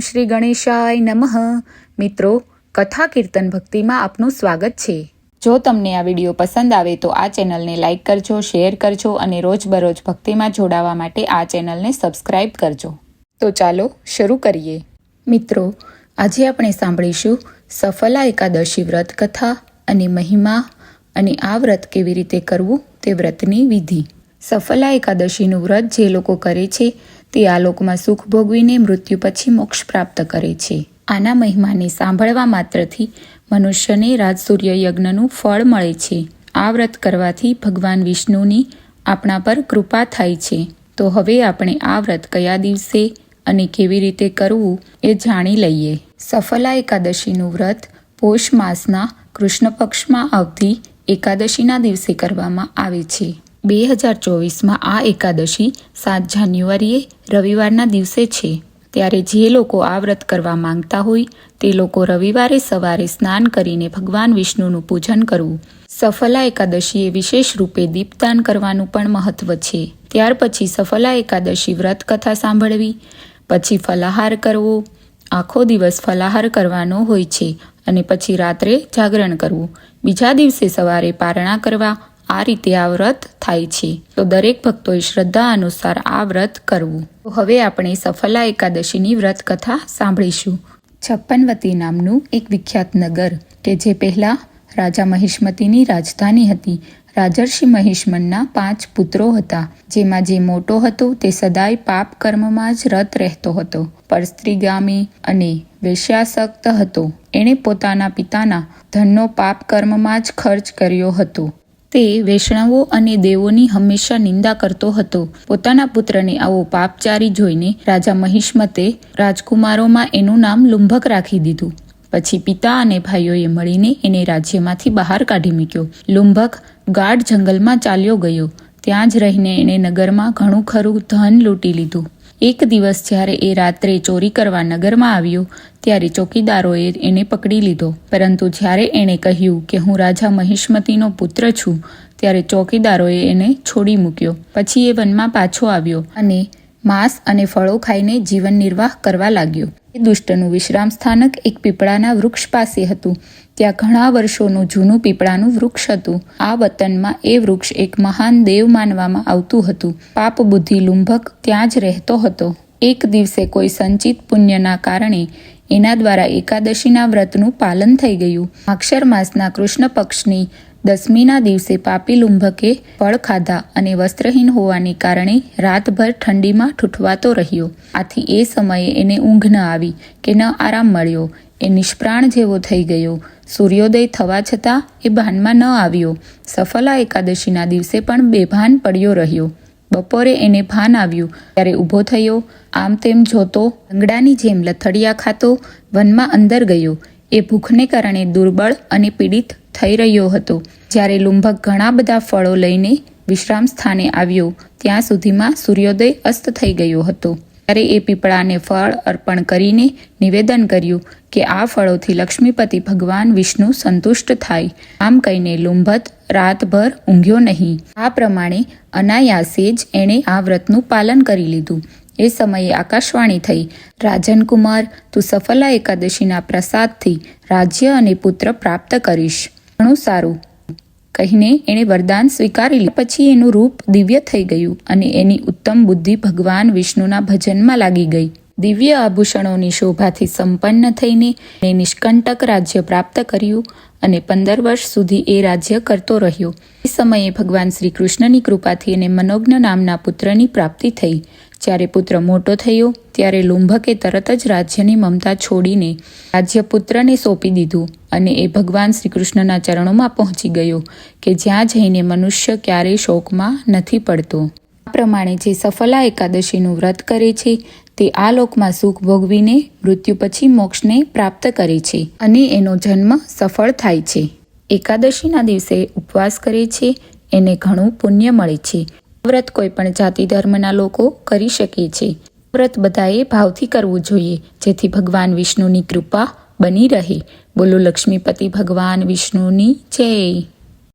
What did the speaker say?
શ્રી ગણેશાય નમઃ. મિત્રો, કથા કીર્તન ભક્તિમાં આપનું સ્વાગત છે. જો તમને આ વીડિયો પસંદ આવે તો આ ચેનલને લાઇક કરજો, શેર કરજો અને રોજબરોજ ભક્તિમાં જોડાવા માટે આ ચેનલને સબસ્ક્રાઇબ કરજો. તો ચાલો શરૂ કરીએ. મિત્રો, આજે આપણે સાંભળીશું સફલા એકાદશી વ્રત કથા અને મહિમા અને આ વ્રત કેવી રીતે કરવું તે વ્રતની વિધિ. સફલા એકાદશીનું વ્રત જે લોકો કરે છે તે આ લોકમાં સુખ ભોગવીને મૃત્યુ પછી મોક્ષ પ્રાપ્ત કરે છે. આના મહિમાને સાંભળવા માત્રથી મનુષ્યને રાજસૂર્ય યજ્ઞનું ફળ મળે છે. આ વ્રત કરવાથી ભગવાન વિષ્ણુની આપણા પર કૃપા થાય છે. તો હવે આપણે આ વ્રત કયા દિવસે અને કેવી રીતે કરવું એ જાણી લઈએ. સફલા એકાદશીનું વ્રત પોષ માસના કૃષ્ણ પક્ષમાં આવતી એકાદશીના દિવસે કરવામાં આવે છે. બે હજાર ચોવીસમાં આ એકાદશી સાત જાન્યુઆરીએ રવિવારના દિવસે છે. ત્યારે જે લોકો આ વ્રત કરવા માંગતા હોય તે લોકો રવિવારે સવારે સ્નાન કરીને ભગવાન વિષ્ણુનું પૂજન કરવું. સફલા એકાદશીએ વિશેષ રૂપે દીપદાન કરવાનું પણ મહત્વ છે. ત્યાર પછી સફલા એકાદશી વ્રત કથા સાંભળવી, પછી ફલાહાર કરવો, આખો દિવસ ફલાહાર કરવાનો હોય છે અને પછી રાત્રે જાગરણ કરવું. બીજા દિવસે સવારે પારણા કરવા આ રીતે આ વ્રત થાય છે. તો દરેક ભક્તોએ શ્રદ્ધા અનુસાર આ વ્રત કરવું. તો હવે આપણે સફલા એકાદશીની વ્રત કથા સાંભળીશું. છપ્પનવતી નામનું એક વિખ્યાત નગર કે જે પહેલાં રાજા મહિષ્મતીની રાજધાની હતી. રાજર્ષિ મહિષ્મનના પાંચ પુત્રો હતા. જેમાં જે મોટો હતો તે સદાય પાપ કર્મમાં જ રત રહેતો હતો. પરસ્ત્રીગામી અને વેશ્યાસક્ત હતો. એણે પોતાના પિતાના ધનનો પાપ કર્મમાં જ ખર્ચ કર્યો હતો. તે વૈષ્ણવો અને દેવોની હંમેશા નિંદા કરતો હતો. પોતાના પુત્રને આવો પાપચારી જોઈને રાજા મહિષ્મતે રાજકુમારોમાં એનું નામ લુંભક રાખી દીધું. પછી પિતા અને ભાઈઓએ મળીને એને રાજ્યમાંથી બહાર કાઢી મૂક્યો. લુંભક ગાઢ જંગલમાં ચાલ્યો ગયો. ત્યાં જ રહીને એણે નગરમાં ઘણું ખરું ધન લૂંટી લીધું. એક દિવસ જ્યારે એ રાત્રે ચોરી કરવા નગરમાં આવ્યો, ત્યારે ચોકીદારોએ એને પકડી લીધો. પરંતુ જ્યારે એણે કહ્યું કે હું રાજા મહિષ્મતીનો પુત્ર છું, ત્યારે ચોકીદારોએ એને છોડી મૂક્યો. પછી એ વનમાં પાછો આવ્યો અને માંસ અને ફળો ખાઈને જીવન નિર્વાહ કરવા લાગ્યો. એ દુષ્ટનું વિશ્રામ સ્થાનક એક પીપળાના વૃક્ષ પાસે હતું. ત્યાં ઘણા વર્ષોનું જૂનું પીપળાનું વૃક્ષ હતું. આ વતનમાં એ વૃક્ષ એક મહાન દેવ માનવામાં આવતું હતું. પાપ બુદ્ધિ લુંભક ત્યાં જ રહેતો હતો. એક દિવસે કોઈ સંચિત પુણ્યના કારણે એના દ્વારા એકાદશીના વ્રતનું પાલન થઈ ગયું. માક્ષર માસના કૃષ્ણ પક્ષની દસમીના દિવસે પાપી લુંભકે ફળ ખાધા અને વસ્ત્રહીન હોવાને કારણે રાતભર ઠંડીમાં ઠૂઠવાતો રહ્યો. આથી એ સમયે એને ઊંઘ ન આવી કે ન આરામ મળ્યો. એ નિષ્પ્રાણ જેવો થઈ ગયો. સૂર્યોદય થવા છતાં એ ભાનમાં ન આવ્યો. સફલા એકાદશીના દિવસે પણ બેભાન પડ્યો રહ્યો. બપોરે એને ભાન આવ્યું. ત્યારે ઊભો થયો. આમ તેમ જોતો લંગડાની જેમ લથડિયા ખાતો વનમાં અંદર ગયો. એ ભૂખને કારણે દુર્બળ અને પીડિત થઈ રહ્યો હતો. જ્યારે લુંભક ઘણા બધા ફળો લઈને વિશ્રામ સ્થાને આવ્યો, ત્યાં સુધીમાં સૂર્યોદય અસ્ત થઈ ગયો હતો. ત્યારે એ પીપળાને ફળ અર્પણ કરીને નિવેદન કર્યું કે આ ફળોથી લક્ષ્મીપતિ ભગવાન વિષ્ણુ સંતુષ્ટ થાય. આમ કહીને લુંભત રાતભર ઊંઘ્યો નહીં. આ પ્રમાણે અનાયાસે જ એણે આ વ્રતનું પાલન કરી લીધું. એ સમયે આકાશવાણી થઈ. રાજનકુમાર, તું સફલા એકાદશીના પ્રસાદથી રાજ્ય અને પુત્ર પ્રાપ્ત કરીશ. ઘણું સારું. કહીને એણે વરદાન સ્વીકારી લીધું. પછી એનું રૂપ દિવ્ય થઈ ગયું અને એની ઉત્તમ બુદ્ધિ ભગવાન વિષ્ણુના ભજનમાં લાગી ગઈ. દિવ્ય આભૂષણોની શોભાથી સંપન્ન થઈને એ નિષ્કંટક રાજ્ય પ્રાપ્ત કર્યું અને પંદર વર્ષ સુધી એ રાજ્ય કરતો રહ્યો. એ સમયે ભગવાન શ્રી કૃષ્ણની કૃપાથી એને મનોજ્ઞ નામના પુત્રની પ્રાપ્તિ થઈ. જ્યારે પુત્ર મોટો થયો, ત્યારે લુંભકે તરત જ રાજ્યની મમતા છોડીને રાજ્ય પુત્રને સોંપી દીધું અને એ ભગવાન શ્રી કૃષ્ણના ચરણોમાં પહોંચી ગયો કે જ્યાં જઈને મનુષ્ય ક્યારેય શોકમાં નથી પડતો. આ પ્રમાણે જે સફલા એકાદશીનું વ્રત કરે છે, તે આ લોકમાં સુખ ભોગવીને મૃત્યુ પછી મોક્ષને પ્રાપ્ત કરે છે અને એનો જન્મ સફળ થાય છે. એકાદશીના દિવસે ઉપવાસ કરે છે, એને ઘણું પુણ્ય મળે છે. વ્રત કોઈ પણ જાતિ ધર્મના લોકો કરી શકે છે. વ્રત બધાએ ભાવથી કરવું જોઈએ. જેથી ભગવાન વિષ્ણુની કૃપા બની રહે. બોલો લક્ષ્મીપતિ ભગવાન વિષ્ણુની જય.